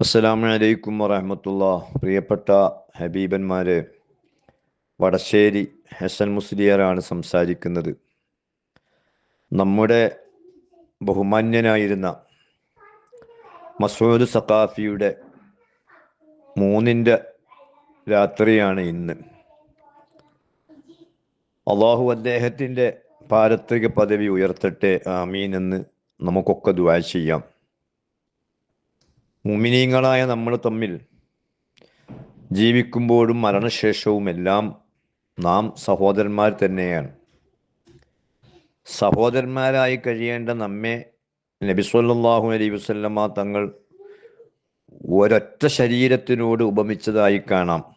അസ്സലാമു അലൈക്കും വറഹമത്തുള്ള. പ്രിയപ്പെട്ട ഹബീബന്മാരെ വടശ്ശേരി ഹസൻ മുസ്ലിയാറാണ് സംസാരിക്കുന്നത്. നമ്മുടെ ബഹുമാന്യനായിരുന്ന മസൂദ് സഖാഫിയുടെ മൂന്നിന്റെ രാത്രിയാണ് ഇന്ന്. അള്ളാഹു അദ്ദേഹത്തിന്റെ പാരത്രിക പദവി ഉയർത്തട്ടെ ആമീൻ എന്ന് നമുക്കൊക്കെ ദുവാ ചെയ്യാം. മുമിനീങ്ങളായ നമ്മൾ തമ്മിൽ ജീവിക്കുമ്പോഴും മരണശേഷവും എല്ലാം നാം സഹോദരന്മാർ തന്നെയാണ്. സഹോദരന്മാരായി കഴിയേണ്ട നമ്മെ നബിസ്വല്ലാഹു അലൈ വസല്ലമ തങ്ങൾ ഒരൊറ്റ ശരീരത്തിനോട് ഉപമിച്ചതായി കാണാം.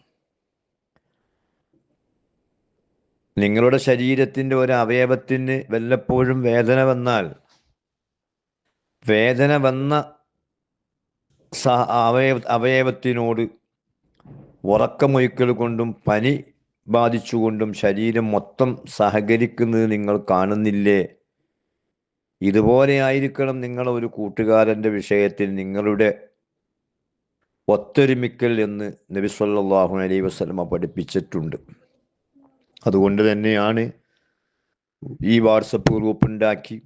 നിങ്ങളുടെ ശരീരത്തിന്റെ ഒരു അവയവത്തിന് വല്ലപ്പോഴും വേദന വന്നാൽ വേദന വന്ന സ അവയവ അവയവത്തിനോട് ഉറക്കമൊയ്ക്കൽ കൊണ്ടും പനി ബാധിച്ചുകൊണ്ടും ശരീരം മൊത്തം സഹകരിക്കുന്നത് നിങ്ങൾ കാണുന്നില്ലേ? ഇതുപോലെ ആയിരിക്കണം നിങ്ങൾ ഒരു കൂട്ടുകാരന്റെ വിഷയത്തിൽ നിങ്ങളുടെ ഒത്തൊരുമിക്കൽ എന്ന് നബി സല്ലല്ലാഹു അലൈഹി വസല്ലമ പഠിപ്പിച്ചിട്ടുണ്ട്. അതുകൊണ്ട് തന്നെയാണ് ഈ വാട്സപ്പ് ഗ്രൂപ്പ് ഉണ്ടാക്കി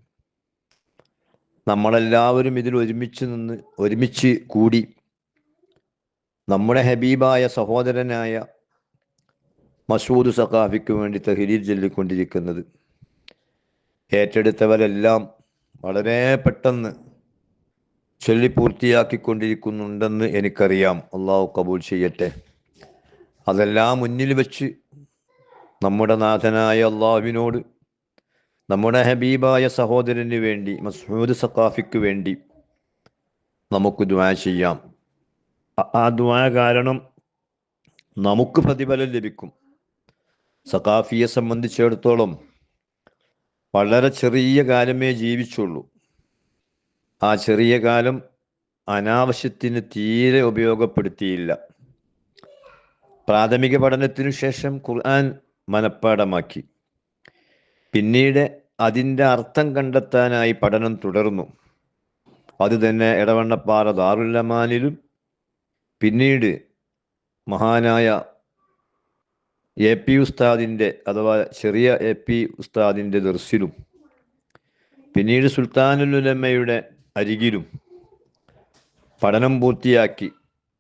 നമ്മളെല്ലാവരും ഇതിൽ ഒരുമിച്ച് നിന്ന് ഒരുമിച്ച് കൂടി നമ്മുടെ ഹബീബായ സഹോദരനായ മസൂദ് സഖാഫിക്ക് വേണ്ടി തഹരീർ ചൊല്ലിക്കൊണ്ടിരിക്കുന്നത്. ഏറ്റെടുത്തവരെല്ലാം വളരെ പെട്ടെന്ന് ചൊല്ലി പൂർത്തിയാക്കിക്കൊണ്ടിരിക്കുന്നുണ്ടെന്ന് എനിക്കറിയാം. അള്ളാഹു കബൂൽ ചെയ്യട്ടെ. അതെല്ലാം മുന്നിൽ വെച്ച് നമ്മുടെ നാഥനായ അള്ളാഹുവിനോട് നമ്മുടെ ഹബീബായ സഹോദരന് വേണ്ടി മസൂദ് സഖാഫിക്ക് വേണ്ടി നമുക്ക് ദ്വാ ചെയ്യാം. ആ ദ്വാ കാരണം നമുക്ക് പ്രതിഫലം ലഭിക്കും. സഖാഫിയെ സംബന്ധിച്ചിടത്തോളം വളരെ ചെറിയ കാലമേ ജീവിച്ചുള്ളൂ. ആ ചെറിയ കാലം അനാവശ്യത്തിന് തീരെ ഉപയോഗപ്പെടുത്തിയില്ല. പ്രാഥമിക പഠനത്തിനു ശേഷം ഖുർആൻ മനഃപ്പാടമാക്കി പിന്നീട് അതിന്റെ അർത്ഥം കണ്ടെത്താനായി പഠനം തുടർന്നു. അത് തന്നെ ഇടവണ്ണപ്പാറ ദാറുല്ലമാനിലും പിന്നീട് മഹാനായ എ പി ഉസ്താദിന്റെ അഥവാ ചെറിയ എ പി ഉസ്താദിന്റെ ദർശിലും പിന്നീട് സുൽത്താനുലുലമ്മയുടെ അരികിലും പഠനം പൂർത്തിയാക്കി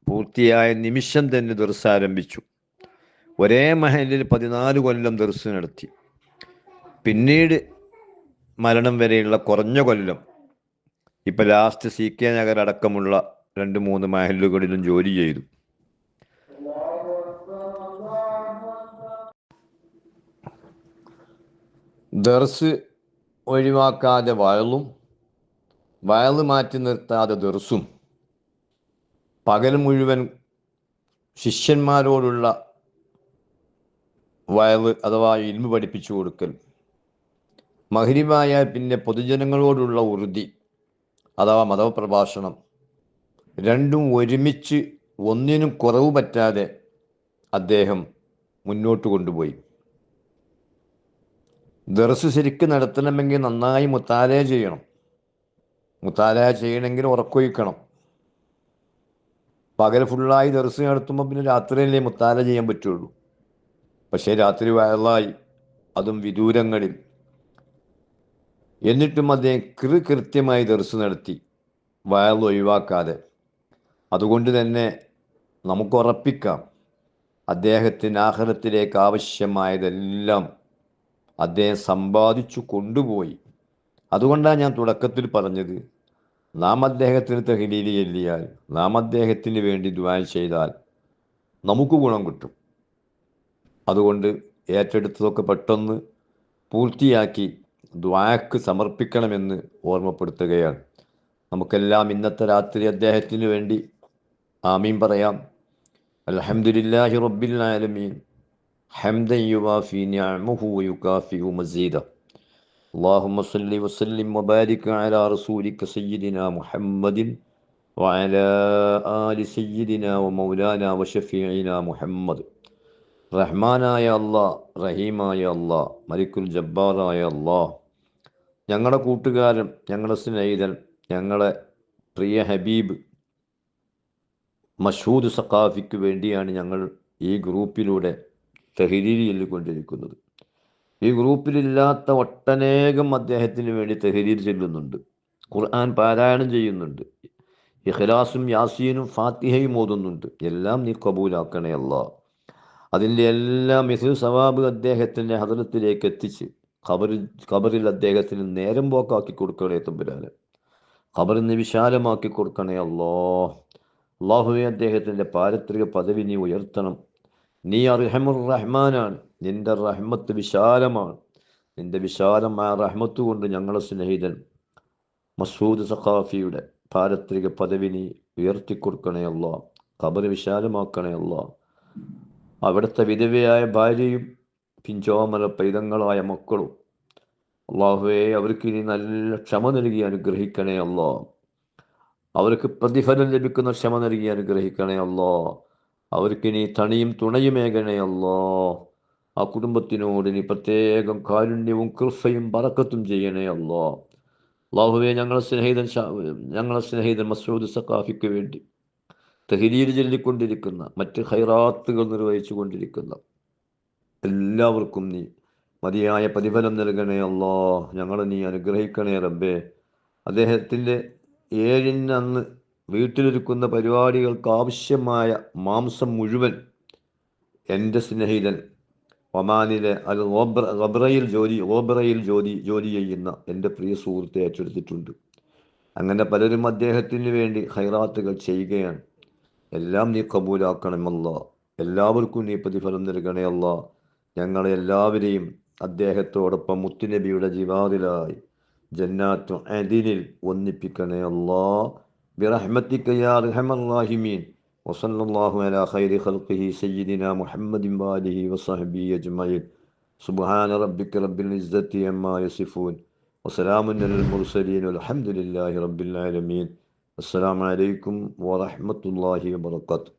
പൂർത്തിയായ നിമിഷം തന്നെ ദർസ് ആരംഭിച്ചു. ഒരേ മഹലിൽ പതിനാല് കൊല്ലം ദർസ് നടത്തി. പിന്നീട് മരണം വരെയുള്ള കുറഞ്ഞ കൊല്ലം ഇപ്പൊ ലാസ്റ്റ് സി കെ നഗർ അടക്കമുള്ള രണ്ട് മൂന്ന് മഹലുകളിലും ജോലി ചെയ്തു. ദർസ് ഒഴിവാക്കാതെ വയലും വയൽ മാറ്റി നിർത്താതെ ദർസും. പകൽ മുഴുവൻ ശിഷ്യന്മാരോടുള്ള വയൽ അഥവാ ഇൽമു പഠിപ്പിച്ചു കൊടുക്കൽ. മഹരിമായാൽ പിന്നെ പൊതുജനങ്ങളോടുള്ള ഉറുതി അഥവാ മതപ്രഭാഷണം രണ്ടും ഒരുമിച്ച് ഒന്നിനും കുറവ് പറ്റാതെ അദ്ദേഹം മുന്നോട്ട് കൊണ്ടുപോയി. ദർസ് ശരിക്ക് നടത്തണമെങ്കിൽ നന്നായി മുത്താലയ ചെയ്യണം. മുത്താലയ ചെയ്യണമെങ്കിൽ ഉറക്കൊഴിക്കണം. പകൽ ഫുള്ളായി ദർസ് നടത്തുമ്പോൾ പിന്നെ രാത്രിയിലേ മുത്താല ചെയ്യാൻ പറ്റുള്ളൂ. പക്ഷേ രാത്രി വയലായി അതും വിദൂരങ്ങളിൽ. എന്നിട്ടും അദ്ദേഹം കൃ കൃത്യമായി ദർസ് നടത്തി. വയൽ ഒഴിവാക്കാതെ. അതുകൊണ്ട് തന്നെ നമുക്ക് ഉറപ്പിക്കാം. അദ്ദേഹത്തിന് ആഹ്ലത്തിലേക്ക് ആവശ്യമായതെല്ലാം അദ്ദേഹം സമ്പാദിച്ചു കൊണ്ടുപോയി. അതുകൊണ്ടാണ് ഞാൻ തുടക്കത്തിൽ പറഞ്ഞത്. നാം അദ്ദേഹത്തിന് തഹലീലി ചെല്ലിയാൽ നാം അദ്ദേഹത്തിന് വേണ്ടി ദ്വാൻ ചെയ്താൽ നമുക്ക് ഗുണം കിട്ടും. അതുകൊണ്ട് ഏറ്റെടുത്തതൊക്കെ പെട്ടെന്ന് പൂർത്തിയാക്കി ദ്വാക്ക് സമർപ്പിക്കണമെന്ന് ഓർമ്മപ്പെടുത്തുകയാണ് നമുക്കെല്ലാം ഇന്നത്തെ രാത്രി അദ്ദേഹത്തിന് വേണ്ടി ആമീൻ പറയാം അൽഹംദുലില്ലാഹി റബ്ബിൽ ആലമീൻ ഹംദൻ യുവാഫി നിഅമഹു വയുകാഫിഉ മസീദ اللهم صل وسلم وبارك على رسولك سيدنا محمد وعلى آل سيدنا ومولانا وشفيعنا محمد റഹ്മാനായ അള്ളാ റഹീമായ അള്ളാ മലിക്കുൽ ജബ്ബാറായ അള്ളാ ഞങ്ങളുടെ കൂട്ടുകാരൻ ഞങ്ങളുടെ സ്നേഹിതൻ ഞങ്ങളെ പ്രിയ ഹബീബ് മഷൂദ് സഖാഫിക്ക് വേണ്ടിയാണ് ഞങ്ങൾ ഈ ഗ്രൂപ്പിലൂടെ തെഹരീരി ചൊല്ലിക്കൊണ്ടിരിക്കുന്നത് ഈ ഗ്രൂപ്പിലില്ലാത്ത ഒട്ടനേകം അദ്ദേഹത്തിന് വേണ്ടി തെഹരീർ ചെല്ലുന്നുണ്ട്. ഖുർആൻ പാരായണം ചെയ്യുന്നുണ്ട്. ഇഖ്ലാസും യാസീനും ഫാത്തിഹയും ഓതുന്നുണ്ട്. എല്ലാം നീ കബൂലാക്കണേ അല്ല അതിന്റെ എല്ലാം മിഥു സവാബ് അദ്ദേഹത്തിന്റെ ഹദരത്തിലേക്ക് എത്തിച്ച് ഖബറിൽ ഖബറിൽ അദ്ദേഹത്തിന് നേരം പോക്കാക്കി കൊടുക്കണേ തമ്പുരാന്. ഖബറിന് വിശാലമാക്കി കൊടുക്കണേ അല്ലോ അള്ളാഹുവെ അദ്ദേഹത്തിന്റെ പാരത്രിക പദവി നീ ഉയർത്തണം. നീ അർഹമുർ റഹ്മാനാണ്. നിന്റെ റഹ്മത്ത് വിശാലമാണ്. നിന്റെ വിശാലമായ റഹ്മത്ത് കൊണ്ട് ഞങ്ങളെ സ്നേഹിതൻ മസൂദ് സഖാഫിയുടെ പാരത്രിക പദവി നീ ഉയർത്തിക്കൊടുക്കണേ അല്ലോ ഖബർ വിശാലമാക്കണേ അല്ലോ അവിടുത്തെ വിധവയായ ഭാര്യയും പിഞ്ചോമല പൈതങ്ങളായ മക്കളും. അള്ളാഹുവെ അവർക്ക് ഇനി നല്ല ക്ഷമ നൽകി അനുഗ്രഹിക്കണേ അല്ലോ അവർക്ക് പ്രതിഫലം ലഭിക്കുന്ന ക്ഷമ നൽകി അനുഗ്രഹിക്കണേ അല്ലോ അവർക്ക് ഇനി തണിയും തുണയുമേകണേ അല്ലോ ആ കുടുംബത്തിനോട് ഇനി പ്രത്യേകം കാരുണ്യവും കൃഫയും പറക്കത്തും ചെയ്യണേ അല്ലോ അള്ളാഹുവെ ഞങ്ങളെ സ്നേഹിതൻ ഞങ്ങളെ സ്നേഹിതൻ മസൂദ് സഖാഫിക്ക് വേണ്ടി. തഹരീർ ചൊല്ലിക്കൊണ്ടിരിക്കുന്ന മറ്റ് ഹൈറാത്തുകൾ നിർവഹിച്ചു കൊണ്ടിരിക്കുന്ന എല്ലാവർക്കും നീ മതിയായ പ്രതിഫലം നൽകണേ അല്ലോ. ഞങ്ങൾ നീ അനുഗ്രഹിക്കണേ റബ്ബേ. അദ്ദേഹത്തിന്റെ ഏഴിന് അന്ന് വീട്ടിലിരിക്കുന്ന പരിപാടികൾക്ക് ആവശ്യമായ മാംസം മുഴുവൻ എന്റെ സ്നേഹിതൻ ഒമാനിലെ അത് ഓബ്ര റബ്രയിൽ ജോലി ഓബ്രയിൽ ജോലി ജോലി ചെയ്യുന്ന എന്റെ പ്രിയ സുഹൃത്തെ ഏറ്റെടുത്തിട്ടുണ്ട്. അങ്ങനെ പലരും അദ്ദേഹത്തിന് വേണ്ടി ഹൈറാത്തുകൾ ചെയ്യുകയാണ്. എല്ലാം നീ കബൂലാക്കണമല്ല. എല്ലാവർക്കും നീ പ്രതിഫലം നൽകണേ അല്ല. ഞങ്ങളെ എല്ലാവരെയും അദ്ദേഹത്തോടൊപ്പം മുത്തുനബിയുടെ ജിവാറിലായി ജന്നാത്തു അദിനിൽ ഒന്നിപ്പിക്കണേ അല്ലാ برحمتك يا أرحم الراحمين وصلى الله على خير خلقه سيدنا محمد وآله وصحبه أجمعين سبحان ربك رب العزة عما يصفون وسلام على المرسلين والحمد لله رب العالمين السلام عليكم ورحمة الله وبركاته